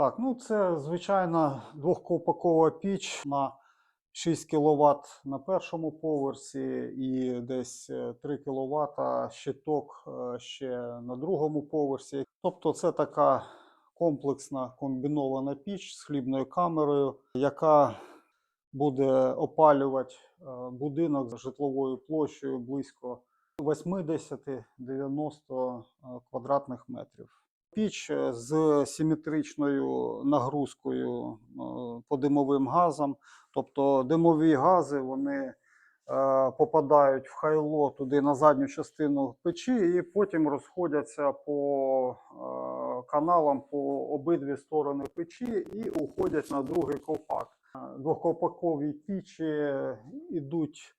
Так, ну це звичайна двохколпакова піч на 6 кВт на першому поверсі і десь е, 3 кВт щиток е, ще на другому поверсі. Тобто це така комплексна комбінована піч з хлібною камерою, яка буде опалювати е, будинок з житловою площею близько 80-90 е, квадратних метрів. Піч е, з симетричною нагрузкою е, по димовим газам. Тобто димові гази вони е, попадають в хайло туди на задню частину печі і потім розходяться по каналам по обидві сторони печі і уходять на другий ковпак. Двохковпакові пічі йдуть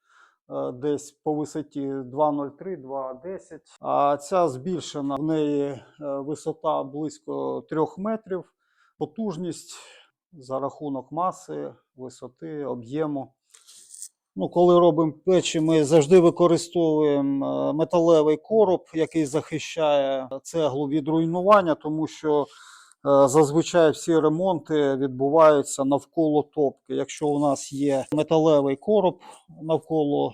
десь по висоті 2,03-2,10. А ця збільшена в неї е, висота близько 3 метрів, потужність за рахунок маси, висоти, об'єму. Ну, коли робимо печі, ми завжди використовуємо е, металевий короб, який захищає цеглу від руйнування, тому що е, зазвичай всі ремонти відбуваються навколо топки. Якщо у нас є металевий короб навколо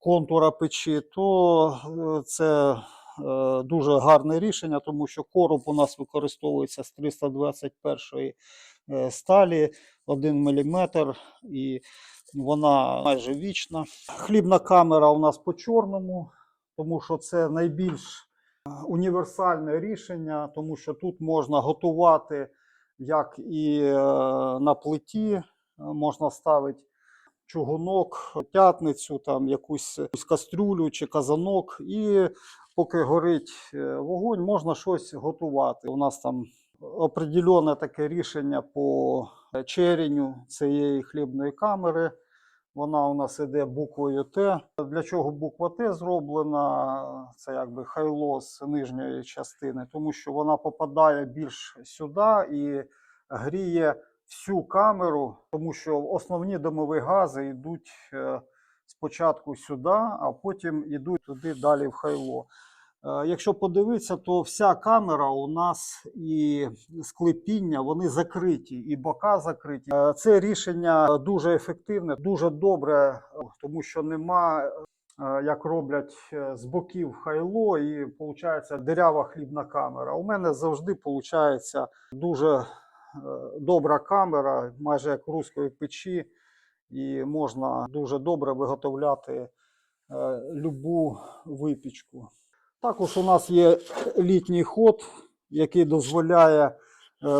контура печі, то е, це е, дуже гарне рішення, тому що короб у нас використовується з 321 е, сталі 1 мм, і вона майже вічна. Хлібна камера у нас по чорному, тому що це найбільш е, універсальне рішення, тому що тут можна готувати як і е, на плиті, е, можна ставити чугунок, тятницю, там якусь, кастрюлю чи казанок, і поки горить е, вогонь, можна щось готувати. У нас там определене таке рішення по черенню цієї хлібної камери. Вона у нас іде буквою Т. Для чого буква Т зроблена? Це якби хайло з нижньої частини, тому що вона попадає більш сюди і гріє всю камеру, тому що основні димові гази йдуть е, спочатку сюди, а потім йдуть туди далі в хайло. Е, Якщо подивитися, то вся камера у нас і склепіння вони закриті, і бока закриті. Е, Це рішення дуже ефективне, дуже добре, тому що нема, е, як роблять з боків хайло, і виходить дирява хлібна камера. У мене завжди виходить дуже добра камера, майже як руської печі, і можна дуже добре виготовляти любу випічку. Також у нас є літній ход, який дозволяє е,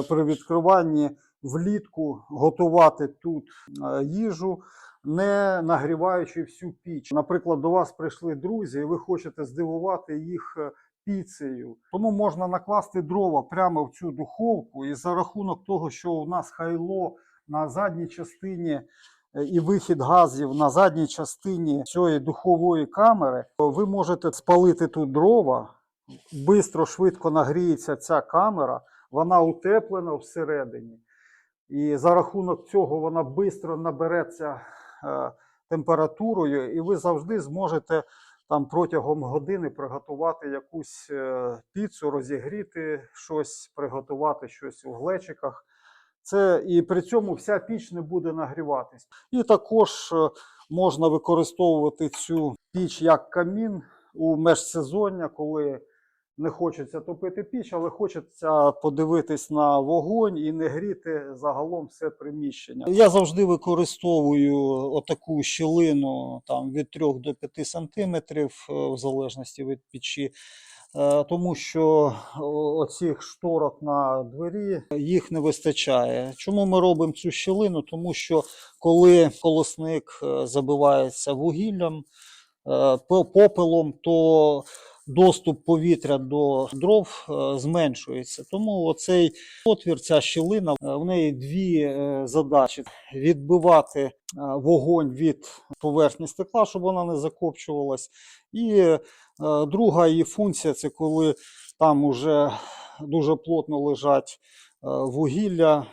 при відкриванні влітку готувати тут е, їжу, не нагріваючи всю піч. Наприклад, до вас прийшли друзі, і ви хочете здивувати їх е, піцею. Тому можна накласти дрова прямо в цю духовку, і за рахунок того, що у нас хайло на задній частині і вихід газів на задній частині цієї духової камери, то ви можете спалити тут дрова, швидко, швидко нагріється ця камера, вона утеплена всередині. І за рахунок цього вона швидко набереться е, температурою, і ви завжди зможете там протягом години приготувати якусь е, піцу, розігріти щось, приготувати щось у глечиках. Це і при цьому вся піч не буде нагріватись. І також е, можна використовувати цю піч як камін у межсезоння, коли не хочеться топити піч, але хочеться подивитись на вогонь і не гріти загалом все приміщення. Я завжди використовую отаку щілину там, від 3 до 5 сантиметрів, е, в залежності від печі. Е, Тому що оцих шторок на двері їх не вистачає. Чому ми робимо цю щілину? Тому що коли колосник е, забивається вугіллям, е, попелом, то доступ повітря до дров е, зменшується. Тому оцей отвір, ця щілина, е, в неї дві е, задачі: відбивати вогонь від поверхні стекла, щоб вона не закопчувалась. І друга її функція це коли там уже дуже плотно лежать вугілля,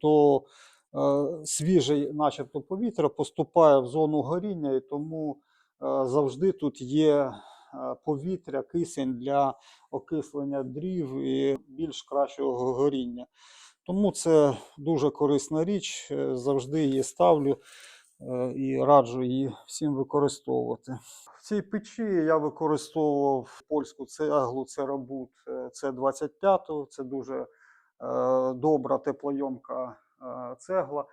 то свіже, начебто, повітря поступає в зону горіння, і тому завжди тут є повітря, кисень для окислення дрів і більш кращого горіння. Тому це дуже корисна річ. е, Завжди її ставлю е, і раджу її всім використовувати. В цій печі я використовував польську цеглу Церабут С25. Це дуже е, добра теплойомка е, цегла.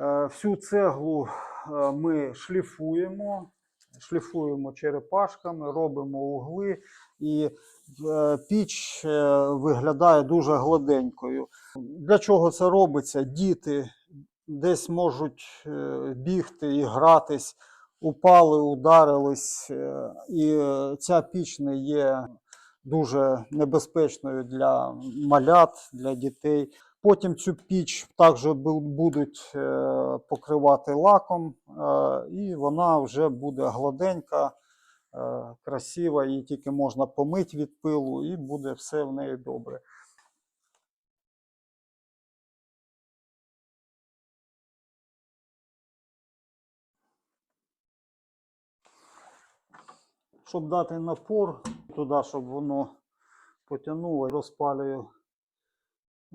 Е, Всю цеглу е, ми шліфуємо, шліфуємо черепашками, робимо угли, і е, піч е, виглядає дуже гладенькою. Для чого це робиться? Діти десь можуть е, бігти і гратись, упали, ударились, і ця піч не є дуже небезпечною для малят, для дітей. Потім цю піч також будуть е, покривати лаком, е, і вона вже буде гладенька, е, красива, її тільки можна помити від пилу, і буде все в неї добре. Щоб дати напор туди, щоб воно потягнуло, розпалюю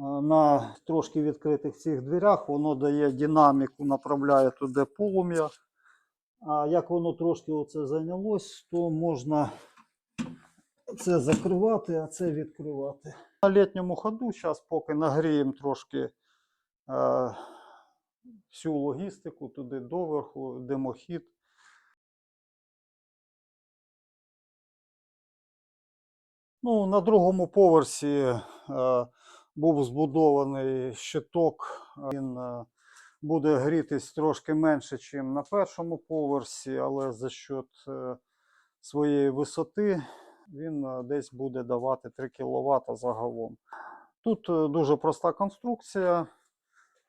на трошки відкритих цих дверях, воно дає динаміку, направляє туди полум'я. А як воно трошки оце зайнялось, то можна це закривати, а це відкривати. На літньому ходу, зараз поки нагріємо трошки е, всю логістику туди доверху, димохід. Ну, на другому поверсі е, був збудований щиток. Він е, буде грітись трошки менше, ніж на першому поверсі, але за счет е, своєї висоти він е, десь буде давати 3 кВт загалом. Тут дуже проста конструкція.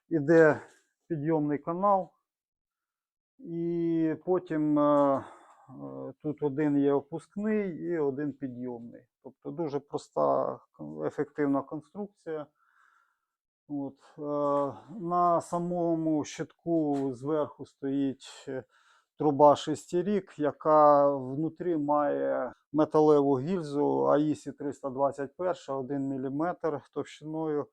Іде підйомний канал, і потім тут один є опускний і один підйомний. Тобто дуже проста, ефективна конструкція. От. е, На самому щитку зверху стоїть е, труба шестірік, яка внутрі має металеву гільзу АІСі 321 1 мм товщиною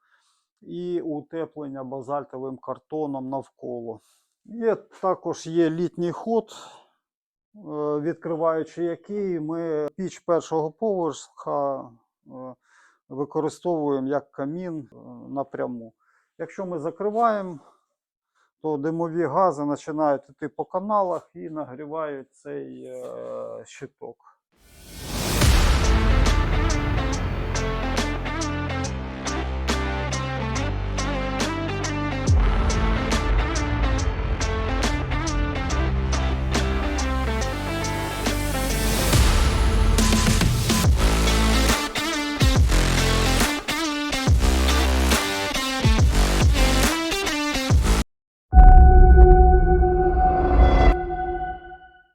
і утеплення базальтовим картоном навколо. Є, також є літній ход, е, відкриваючи який ми піч першого поверха е, використовуємо як камін е, напряму. Якщо ми закриваємо, то димові гази починають йти по каналах і нагрівають цей е, щиток.